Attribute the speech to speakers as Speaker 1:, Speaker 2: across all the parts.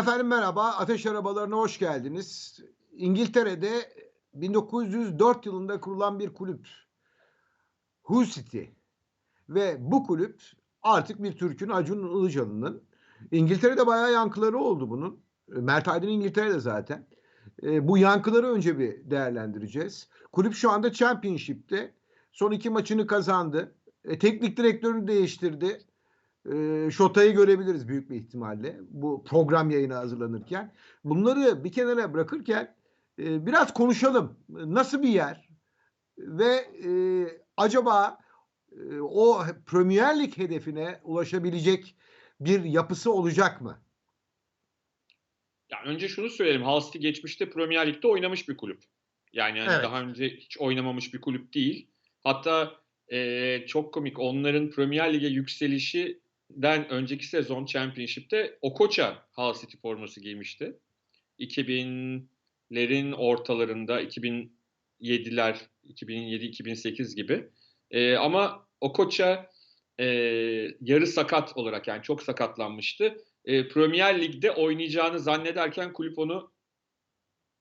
Speaker 1: Efendim merhaba, Ateş Arabalarına hoş geldiniz. İngiltere'de 1904 yılında kurulan bir kulüp. Hull City. Ve bu kulüp artık bir Türk'ün Acun Ilıcalı'nın. İngiltere'de bayağı yankıları oldu bunun. Mert Aydın İngiltere'de zaten. E, bu yankıları önce bir değerlendireceğiz. Kulüp şu anda Championship'te. Son iki maçını kazandı. E, teknik direktörünü değiştirdi. E, Şota'yı görebiliriz büyük bir ihtimalle bu program yayını hazırlanırken. Bunları bir kenara bırakırken e, biraz konuşalım. Nasıl bir yer ve e, acaba e, o Premier Lig hedefine ulaşabilecek bir yapısı olacak mı?
Speaker 2: Ya önce şunu söyleyelim. Hull City geçmişte Premier Lig'de oynamış bir kulüp. Yani, yani
Speaker 1: Evet.
Speaker 2: daha önce hiç oynamamış bir kulüp değil. Hatta e, çok komik onların Premier Lig'e yükselişinden önceki sezon Championship'te Okocha Hull City forması giymişti. 2000'lerin ortalarında 2007'ler 2007-2008 gibi. E, ama Okocha e, yarı sakat olarak yani çok sakatlanmıştı. E, Premier Lig'de oynayacağını zannederken kulüp onu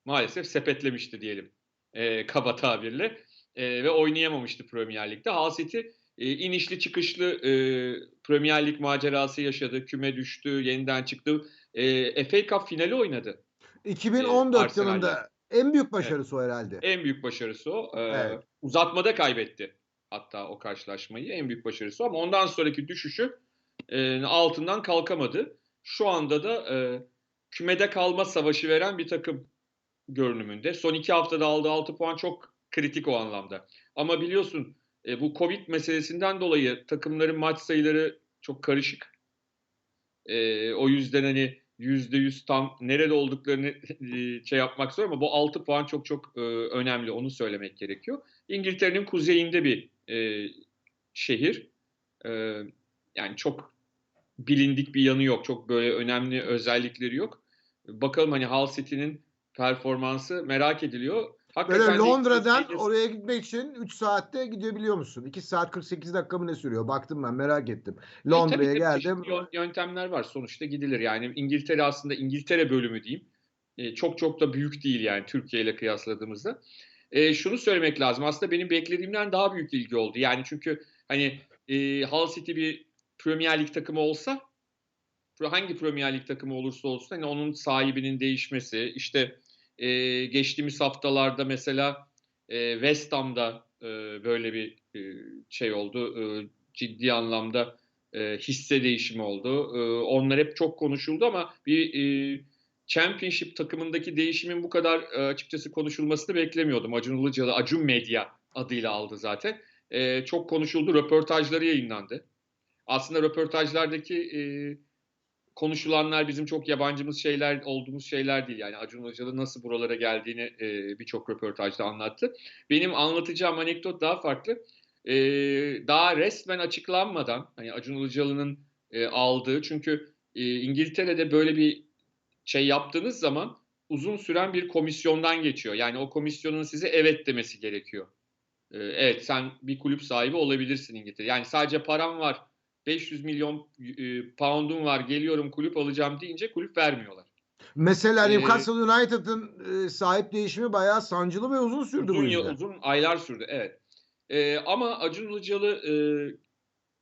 Speaker 2: maalesef sepetlemişti diyelim e, kaba tabirle E, ve oynayamamıştı Premier Lig'de. Hull City e, inişli çıkışlı e, Premier Lig macerası yaşadı. Küme düştü, yeniden çıktı. E, FA Cup finali oynadı.
Speaker 1: 2014
Speaker 2: Arsenal'le.
Speaker 1: yılında en büyük başarısı o herhalde.
Speaker 2: En büyük başarısı o. E,
Speaker 1: Evet.
Speaker 2: Uzatmada kaybetti hatta o karşılaşmayı. En büyük başarısı o. Ama ondan sonraki düşüşü e, altından kalkamadı. Şu anda da e, kümede kalma savaşı veren bir takım görünümünde. Son iki haftada aldığı 6 puan çok kritik o anlamda. Ama biliyorsun e, bu Covid meselesinden dolayı takımların maç sayıları çok karışık. E, o yüzden hani %100 tam nerede olduklarını e, şey yapmak zor ama bu 6 puan çok çok e, önemli. Onu söylemek gerekiyor. İngiltere'nin kuzeyinde bir e, şehir. E, yani çok bilindik bir yanı yok. Çok böyle önemli özellikleri yok. Bakalım hani Hull City'nin performansı merak ediliyor.
Speaker 1: Böyle
Speaker 2: de
Speaker 1: Londra'dan
Speaker 2: İngiliz-
Speaker 1: oraya gitmek için 3 saatte gidebiliyor musun? 2 saat 48 dakika mı ne sürüyor? Baktım ben merak ettim.
Speaker 2: E,
Speaker 1: Londra'ya
Speaker 2: tabii,
Speaker 1: geldim.
Speaker 2: yöntemler var. Sonuçta gidilir. Yani İngiltere aslında İngiltere bölümü diyeyim. E, çok çok da büyük değil yani Türkiye ile kıyasladığımızda. E, şunu söylemek lazım. Aslında benim beklediğimden daha büyük ilgi oldu. Yani çünkü hani e, Hull City bir Premier Lig takımı olsa hangi Premier Lig takımı olursa olsun hani onun sahibinin değişmesi işte e, geçtiğimiz haftalarda mesela e, West Ham'da e, böyle bir e, şey oldu. E, ciddi anlamda e, hisse değişimi oldu. E, onlar hep çok konuşuldu ama bir e, Championship takımındaki değişimin bu kadar e, açıkçası konuşulmasını beklemiyordum. Acun Ilıcalı, Acun Medya adıyla aldı zaten. E, çok konuşuldu, röportajları yayınlandı. Aslında röportajlardaki e, konuşulanlar bizim çok yabancımız şeyler olduğumuz şeyler değil. Yani Acun Ilıcalı nasıl buralara geldiğini e, birçok röportajda anlattı. Benim anlatacağım anekdot daha farklı. E, daha resmen açıklanmadan hani Acun Ilıcalı'nın e, aldığı çünkü e, İngiltere'de böyle bir şey yaptığınız zaman uzun süren bir komisyondan geçiyor. Yani o komisyonun size evet demesi gerekiyor. E, evet sen bir kulüp sahibi olabilirsin İngiltere. Yani sadece param var 500 milyon e, pound'um var geliyorum kulüp alacağım deyince kulüp vermiyorlar.
Speaker 1: Mesela
Speaker 2: Ee,
Speaker 1: Newcastle United'ın e, sahip değişimi bayağı sancılı ve uzun sürdü bu
Speaker 2: Uzun,
Speaker 1: yüzden.
Speaker 2: uzun aylar sürdü evet. E, ama Acun Ilıcalı e,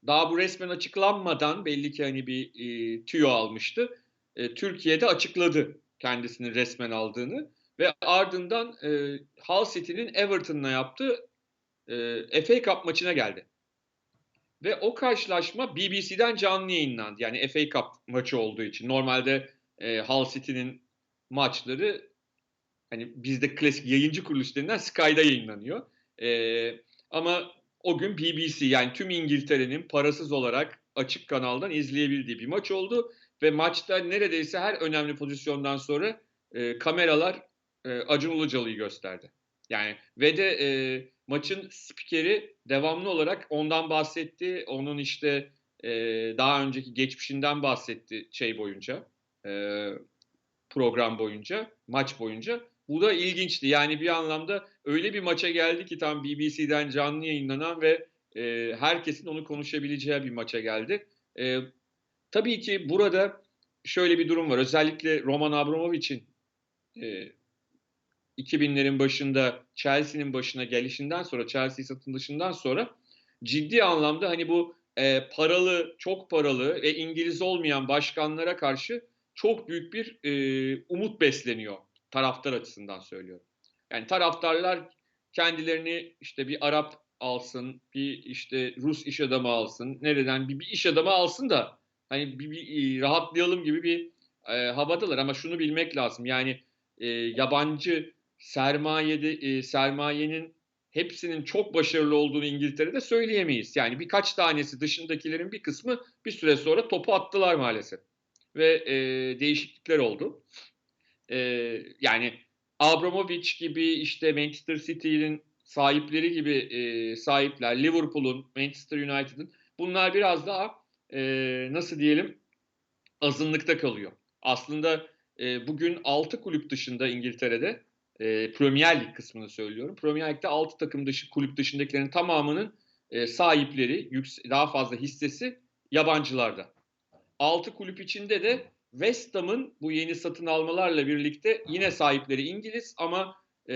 Speaker 2: daha bu resmen açıklanmadan belli ki hani bir e, tüyo almıştı. E, Türkiye'de açıkladı kendisinin resmen aldığını ve ardından e, Hull City'nin Everton'la yaptığı e, FA Cup maçına geldi. Ve o karşılaşma BBC'den canlı yayınlandı. Yani FA Cup maçı olduğu için. Normalde e, Hull City'nin maçları hani bizde klasik yayıncı kuruluşlarından Sky'da yayınlanıyor. E, ama o gün BBC yani tüm İngiltere'nin parasız olarak açık kanaldan izleyebildiği bir maç oldu. Ve maçta neredeyse her önemli pozisyondan sonra e, kameralar e, Acun Ilıcalı'yı gösterdi. Yani ve de e, maçın spikeri devamlı olarak ondan bahsetti. Onun işte e, daha önceki geçmişinden bahsetti şey boyunca. E, program boyunca, maç boyunca. Bu da ilginçti. Yani bir anlamda öyle bir maça geldi ki tam BBC'den canlı yayınlanan ve e, herkesin onu konuşabileceği bir maça geldi. E, tabii ki burada şöyle bir durum var. Özellikle Roman Abramovich'in e, 2000'lerin başında Chelsea'nin başına gelişinden sonra, Chelsea satılışından sonra ciddi anlamda hani bu e, paralı, çok paralı ve İngiliz olmayan başkanlara karşı çok büyük bir e, umut besleniyor taraftar açısından söylüyorum. Yani taraftarlar kendilerini işte bir Arap alsın, bir işte Rus iş adamı alsın, nereden bir, bir iş adamı alsın da hani bir, bir rahatlayalım gibi bir e, havadalar ama şunu bilmek lazım. Yani e, yabancı sermayede e, sermayenin hepsinin çok başarılı olduğunu İngiltere'de söyleyemeyiz. Yani birkaç tanesi dışındakilerin bir kısmı bir süre sonra topu attılar maalesef. Ve e, değişiklikler oldu. E, yani Abramovich gibi işte Manchester City'nin sahipleri gibi e, sahipler, Liverpool'un, Manchester United'ın bunlar biraz daha e, nasıl diyelim azınlıkta kalıyor. Aslında e, bugün 6 kulüp dışında İngiltere'de e, Premier Lig kısmını söylüyorum. Premier Lig'de 6 takım dışı kulüp dışındakilerin tamamının e, sahipleri, yüks- daha fazla hissesi yabancılarda. 6 kulüp içinde de West Ham'ın bu yeni satın almalarla birlikte yine sahipleri İngiliz ama e,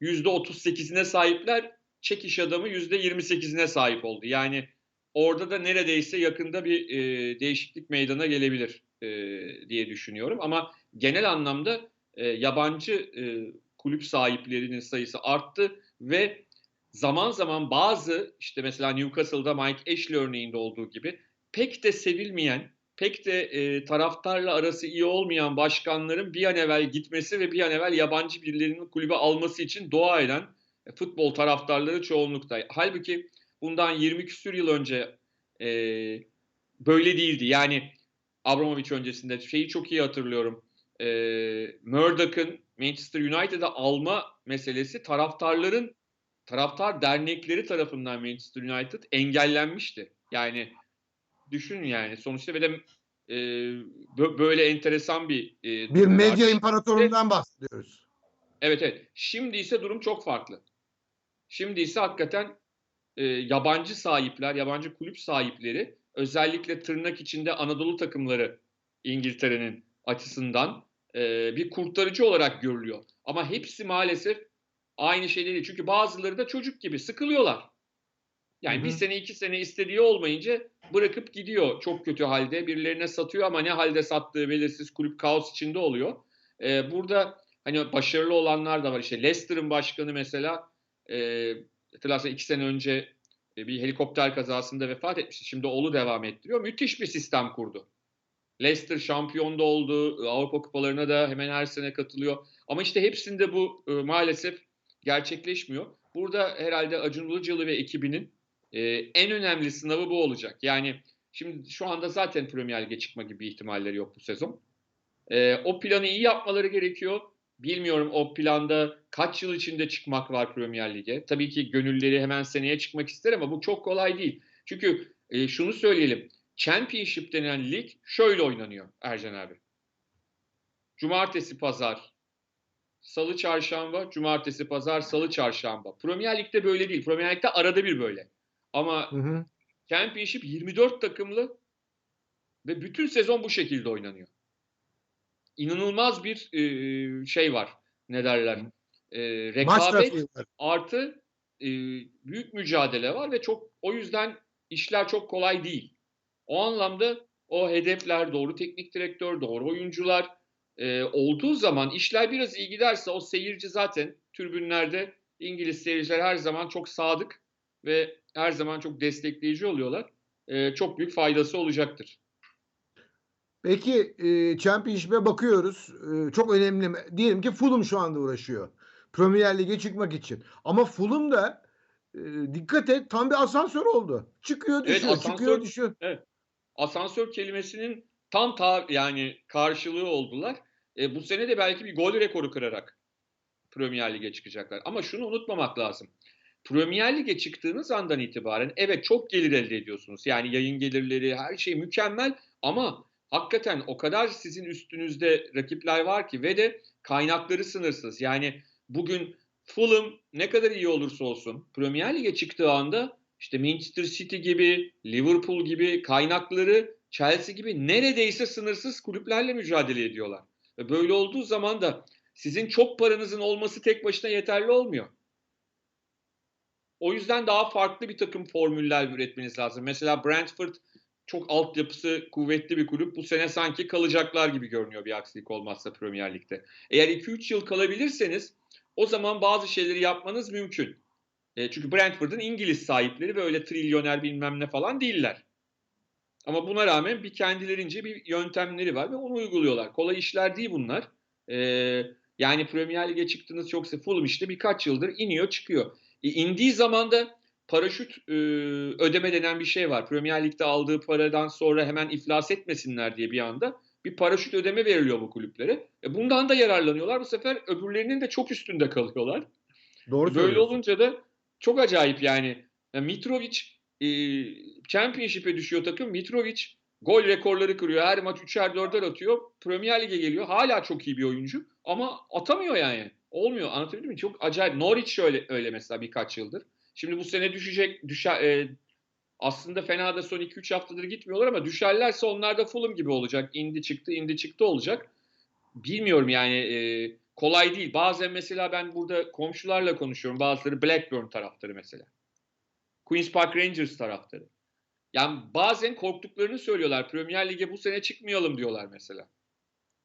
Speaker 2: %38'ine sahipler. Çek iş adamı %28'ine sahip oldu. Yani orada da neredeyse yakında bir e, değişiklik meydana gelebilir e, diye düşünüyorum. Ama genel anlamda e, yabancı e, kulüp sahiplerinin sayısı arttı ve zaman zaman bazı işte mesela Newcastle'da Mike Ashley örneğinde olduğu gibi pek de sevilmeyen, pek de e, taraftarla arası iyi olmayan başkanların bir an evvel gitmesi ve bir an evvel yabancı birilerinin kulübe alması için dua eden e, futbol taraftarları çoğunlukta. Halbuki bundan 20 küsür yıl önce e, böyle değildi. Yani Abramovich öncesinde şeyi çok iyi hatırlıyorum. E, Murdoch'ın Manchester United'a alma meselesi taraftarların taraftar dernekleri tarafından Manchester United engellenmişti. Yani düşün yani sonuçta ve de e, bö- böyle enteresan bir e,
Speaker 1: Bir
Speaker 2: durum var.
Speaker 1: medya imparatorundan bahsediyoruz.
Speaker 2: Evet evet. Şimdi ise durum çok farklı. Şimdi ise hakikaten e, yabancı sahipler, yabancı kulüp sahipleri özellikle tırnak içinde Anadolu takımları İngiltere'nin açısından e, bir kurtarıcı olarak görülüyor. Ama hepsi maalesef aynı şey değil. Çünkü bazıları da çocuk gibi sıkılıyorlar. Yani
Speaker 1: Hı hı.
Speaker 2: bir sene iki sene istediği olmayınca bırakıp gidiyor çok kötü halde. Birilerine satıyor ama ne halde sattığı belirsiz kulüp kaos içinde oluyor. Ee, burada hani başarılı olanlar da var. İşte Leicester'ın başkanı mesela e, hatırlarsan iki sene önce e, bir helikopter kazasında vefat etmişti. Şimdi oğlu devam ettiriyor. Müthiş bir sistem kurdu. Leicester şampiyon da oldu. Avrupa kupalarına da hemen her sene katılıyor. Ama işte hepsinde bu e, maalesef gerçekleşmiyor. Burada herhalde Acun Ilıcalı ve ekibinin e, en önemli sınavı bu olacak. Yani şimdi şu anda zaten Premier Lig'e çıkma gibi ihtimalleri yok bu sezon. E, o planı iyi yapmaları gerekiyor. Bilmiyorum o planda kaç yıl içinde çıkmak var Premier Lig'e. Tabii ki gönülleri hemen seneye çıkmak ister ama bu çok kolay değil. Çünkü e, şunu söyleyelim. Championship denen lig şöyle oynanıyor Ercan abi. Cumartesi, pazar, salı, çarşamba, cumartesi, pazar, salı, çarşamba. Premier Lig'de böyle değil. Premier Lig'de arada bir böyle. Ama
Speaker 1: Hı hı.
Speaker 2: Championship 24 takımlı ve bütün sezon bu şekilde oynanıyor. İnanılmaz bir e, şey var. Ne derler? E, rekabet artı e, büyük mücadele var ve çok o yüzden işler çok kolay değil. O anlamda o hedefler doğru teknik direktör, doğru oyuncular e, olduğu zaman işler biraz iyi giderse o seyirci zaten tribünlerde İngiliz seyirciler her zaman çok sadık ve her zaman çok destekleyici oluyorlar. E, çok büyük faydası olacaktır.
Speaker 1: Peki e, Championship'e bakıyoruz. E, çok önemli. Diyelim ki Fulham şu anda uğraşıyor. Premier Lig'e çıkmak için. Ama Fulham da e, dikkat et tam bir asansör oldu. Çıkıyor
Speaker 2: Evet,
Speaker 1: düşüyor,
Speaker 2: asansör-
Speaker 1: çıkıyor düşüyor.
Speaker 2: Asansör kelimesinin tam ta yani karşılığı oldular. E, bu sene de belki bir gol rekoru kırarak Premier Lig'e çıkacaklar. Ama şunu unutmamak lazım. Premier Lig'e çıktığınız andan itibaren evet çok gelir elde ediyorsunuz. Yani yayın gelirleri her şey mükemmel ama hakikaten o kadar sizin üstünüzde rakipler var ki ve de kaynakları sınırsız. Yani bugün Fulham ne kadar iyi olursa olsun Premier Lig'e çıktığı anda işte Manchester City gibi, Liverpool gibi kaynakları Chelsea gibi neredeyse sınırsız kulüplerle mücadele ediyorlar. Ve böyle olduğu zaman da sizin çok paranızın olması tek başına yeterli olmuyor. O yüzden daha farklı bir takım formüller üretmeniz lazım. Mesela Brentford çok altyapısı kuvvetli bir kulüp. Bu sene sanki kalacaklar gibi görünüyor bir aksilik olmazsa Premier Lig'de. Eğer 2-3 yıl kalabilirseniz o zaman bazı şeyleri yapmanız mümkün. E, çünkü Brentford'un İngiliz sahipleri ve öyle trilyoner bilmem ne falan değiller. Ama buna rağmen bir kendilerince bir yöntemleri var ve onu uyguluyorlar. Kolay işler değil bunlar. E, yani Premier Lig'e çıktınız yoksa Fulham işte birkaç yıldır iniyor çıkıyor. E, indiği zaman da paraşüt e, ödeme denen bir şey var. Premier Lig'de aldığı paradan sonra hemen iflas etmesinler diye bir anda bir paraşüt ödeme veriliyor bu kulüplere. E, bundan da yararlanıyorlar. Bu sefer öbürlerinin de çok üstünde kalıyorlar.
Speaker 1: Doğru
Speaker 2: Böyle olunca da çok acayip yani. yani Mitrovic e, Championship'e düşüyor takım. Mitrovic gol rekorları kırıyor. Her maç 3'er 4'er atıyor. Premier Lig'e geliyor. Hala çok iyi bir oyuncu ama atamıyor yani. Olmuyor. Anlatabildim mi? Çok acayip. Norwich şöyle öyle mesela birkaç yıldır. Şimdi bu sene düşecek düşer, e, aslında fena da son 2-3 haftadır gitmiyorlar ama düşerlerse onlar da Fulham gibi olacak. İndi çıktı, indi çıktı olacak. Bilmiyorum yani e, kolay değil. Bazen mesela ben burada komşularla konuşuyorum. Bazıları Blackburn taraftarı mesela. Queen's Park Rangers taraftarı. Yani bazen korktuklarını söylüyorlar. Premier Lig'e bu sene çıkmayalım diyorlar mesela.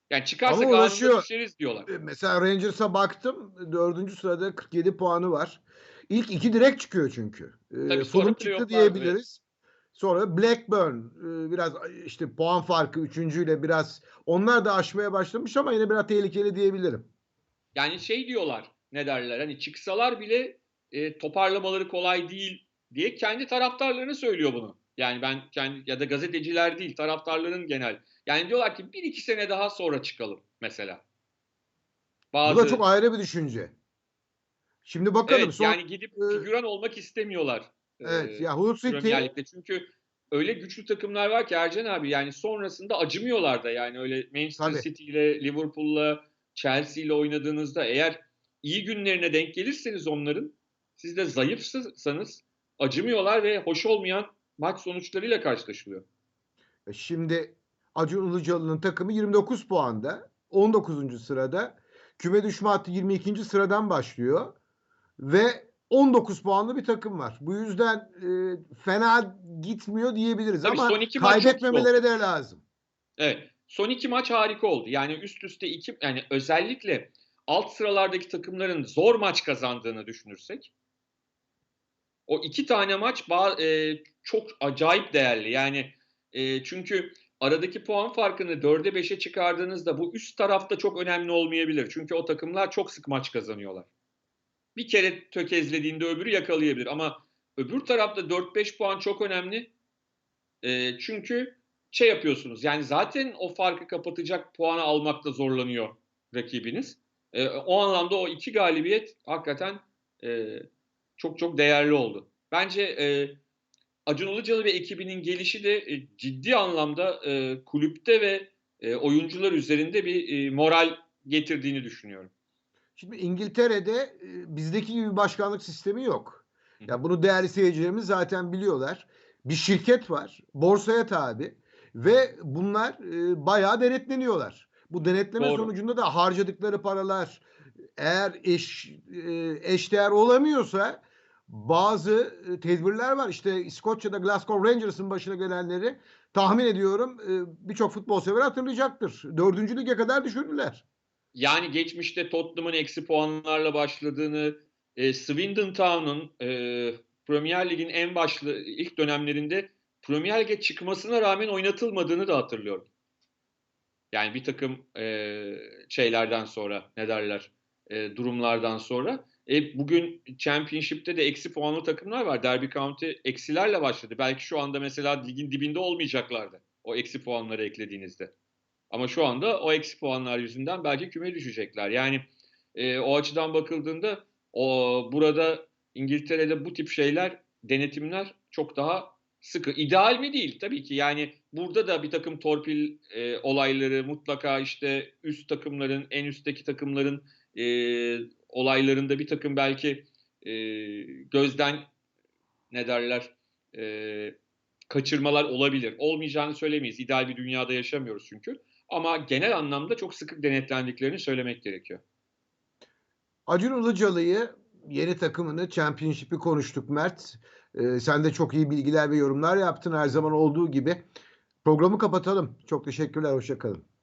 Speaker 2: Yani çıkarsak
Speaker 1: uğraşıyor.
Speaker 2: düşeriz diyorlar.
Speaker 1: E, Mesela Rangers'a baktım. Dördüncü sırada 47 puanı var. İlk iki direkt çıkıyor çünkü. E,
Speaker 2: Tabii
Speaker 1: Fulham çıktı diyebiliriz. Sonra Blackburn e, biraz işte puan farkı üçüncüyle biraz onlar da aşmaya başlamış ama yine biraz tehlikeli diyebilirim.
Speaker 2: Yani şey diyorlar ne derler hani çıksalar bile e, toparlamaları kolay değil diye kendi taraftarlarını söylüyor bunu. Yani ben kendi ya da gazeteciler değil taraftarların genel. Yani diyorlar ki bir iki sene daha sonra çıkalım mesela. Bazı,
Speaker 1: Bu da çok ayrı bir düşünce. Şimdi bakalım
Speaker 2: evet,
Speaker 1: son
Speaker 2: yani gidip
Speaker 1: e,
Speaker 2: figüran olmak istemiyorlar. e,
Speaker 1: evet ya Hull City.
Speaker 2: Çünkü öyle güçlü takımlar var ki Ercan abi yani sonrasında acımıyorlar da yani öyle Manchester
Speaker 1: Tabii.
Speaker 2: City ile Liverpool'la Chelsea ile oynadığınızda eğer iyi günlerine denk gelirseniz onların siz de zayıfsanız acımıyorlar ve hoş olmayan maç sonuçlarıyla karşılaşılıyor.
Speaker 1: E, Şimdi Acun Ilıcalı'nın takımı 29 puanda. 19. sırada. Küme düşme hattı 22. sıradan başlıyor. Ve 19 puanlı bir takım var. Bu yüzden e, fena gitmiyor diyebiliriz
Speaker 2: Tabii
Speaker 1: ama kaybetmemeleri de lazım.
Speaker 2: Evet. Son iki maç harika oldu. Yani üst üste iki yani özellikle alt sıralardaki takımların zor maç kazandığını düşünürsek o iki tane maç e, çok acayip değerli. Yani e, çünkü aradaki puan farkını 4'e 5'e çıkardığınızda bu üst tarafta çok önemli olmayabilir. Çünkü o takımlar çok sık maç kazanıyorlar. Bir kere tökezlediğinde öbürü yakalayabilir ama öbür tarafta 4-5 puan çok önemli. E, çünkü şey yapıyorsunuz yani zaten o farkı kapatacak puanı almakta zorlanıyor rakibiniz. E, o anlamda o iki galibiyet hakikaten e, çok çok değerli oldu. Bence e, Acun Ilıcalı ve ekibinin gelişi de e, ciddi anlamda e, kulüpte ve e, oyuncular üzerinde bir e, moral getirdiğini düşünüyorum.
Speaker 1: Şimdi İngiltere'de e, bizdeki gibi bir başkanlık sistemi yok. Ya bunu değerli seyircilerimiz zaten biliyorlar. Bir şirket var, borsaya tabi ve bunlar e, bayağı denetleniyorlar. Bu denetleme
Speaker 2: Doğru.
Speaker 1: sonucunda da harcadıkları paralar eğer eş e, eşdeğer olamıyorsa bazı e, tedbirler var. İşte İskoçya'da Glasgow Rangers'ın başına gelenleri tahmin ediyorum e, birçok futbol sever hatırlayacaktır. Dördüncü lige kadar düşürdüler.
Speaker 2: Yani geçmişte Tottenham'ın eksi puanlarla başladığını, e, Swindon Town'un e, Premier Lig'in en başlı ilk dönemlerinde Premier Lig'e çıkmasına rağmen oynatılmadığını da hatırlıyorum. Yani bir takım e, şeylerden sonra ne derler e, durumlardan sonra. E, bugün Championship'te de eksi puanlı takımlar var. Derby County eksilerle başladı. Belki şu anda mesela ligin dibinde olmayacaklardı. O eksi puanları eklediğinizde. Ama şu anda o eksi puanlar yüzünden belki küme düşecekler. Yani e, o açıdan bakıldığında o burada İngiltere'de bu tip şeyler, denetimler çok daha sıkı. İdeal mi değil tabii ki. Yani burada da bir takım torpil e, olayları mutlaka işte üst takımların, en üstteki takımların e, olaylarında bir takım belki e, gözden ne derler e, kaçırmalar olabilir. Olmayacağını söylemeyiz. İdeal bir dünyada yaşamıyoruz çünkü. Ama genel anlamda çok sıkı denetlendiklerini söylemek gerekiyor.
Speaker 1: Acun Ilıcalı'yı yeni takımını, Championship'i konuştuk Mert. Ee, sen de çok iyi bilgiler ve yorumlar yaptın her zaman olduğu gibi. Programı kapatalım. Çok teşekkürler, hoşçakalın.